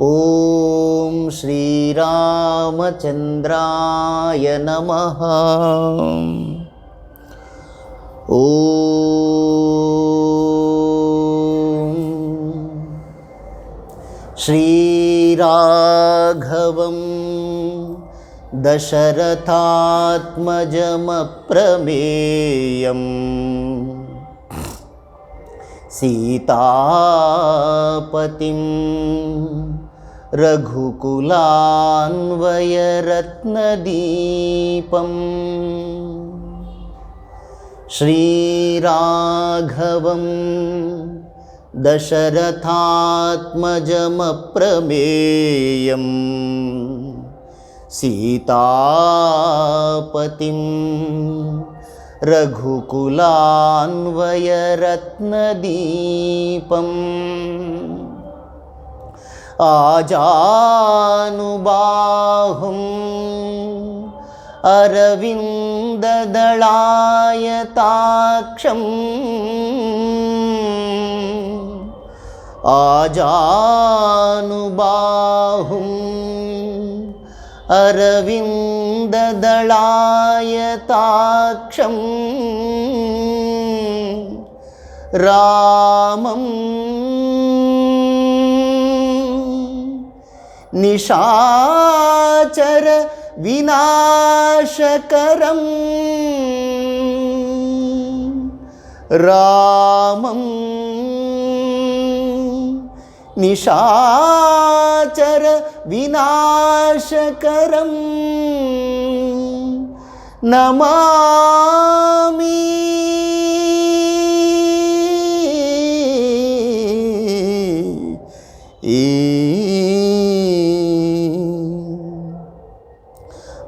ॐ श्रीरामचन्द्राय नमः। ॐ श्रीराघवं दशरथात्मजमप्रमेयम्। सीतापतिं रघुकुलान्वयरत्नदीपम्। श्रीराघवं दशरथात्मजमप्रमेयम्। सीतापतिं रघुकुलान्वयरत्नदीपम् आजानुबाहुम् अरविन्ददलायताक्षम् आजानुबाहुम् अरविन्ददलायताक्षम् रामं நிஷாச்சர விநாசகரம். ராமம் நிஷாச்சர விநாசகரம். நமாமி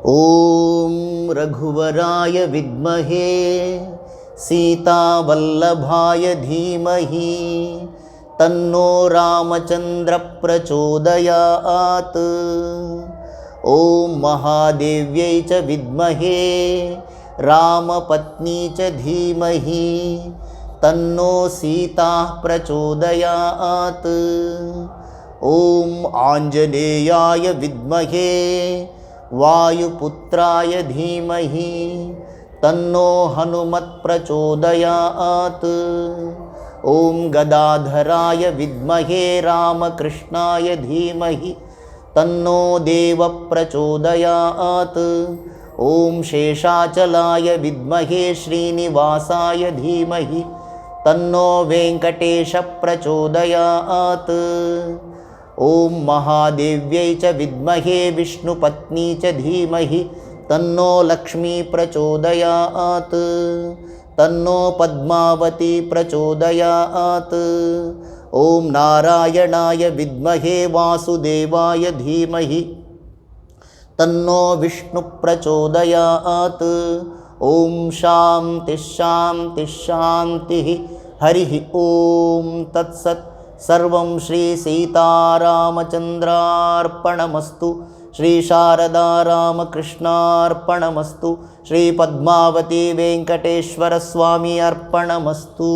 ॐ रघुवराय विद्महे सीतावल्लभाय धीमहि तन्नो रामचन्द्रप्रचोदयात् ॐ महादेव्यै च विद्महे रामपत्नी च धीमहि तन्नो सीता प्रचोदयात्। ॐ आञ्जनेयाय विद्महे वायुपुत्राय धीमहि तन्नो हनुमत्प्रचोदयात् ॐ गदाधराय विद्महे रामकृष्णाय धीमहि तन्नो देवप्रचोदयात् ॐ शेषाचलाय विद्महे श्रीनिवासाय धीमहि तन्नो वेङ्कटेशप्रचोदयात् ॐ महादेव्यै च विद्महे विष्णुपत्नी च धीमहि तन्नो लक्ष्मी प्रचोदयात्। तन्नो पद्मावती प्रचोदयात्। ॐ नारायणाय विद्महे वासुदेवाय धीमहि तन्नो विष्णुप्रचोदयात् ॐ शान्तिः शान्तिः शान्तिः। हरिः ॐ तत्सत् ಸರ್ವಂ ಶ್ರೀ ಸೀತಾರಾಮಚಂದ್ರಾರ್ಪಣಮಸ್ತು ಶ್ರೀ ಶಾರದಾ ರಾಮಕೃಷ್ಣಾರ್ಪಣಮಸ್ತು ಶ್ರೀ ಪದ್ಮಾವತಿ ವೆಂಕಟೇಶ್ವರ ಸ್ವಾಮಿ ಅರ್ಪಣಮಸ್ತು.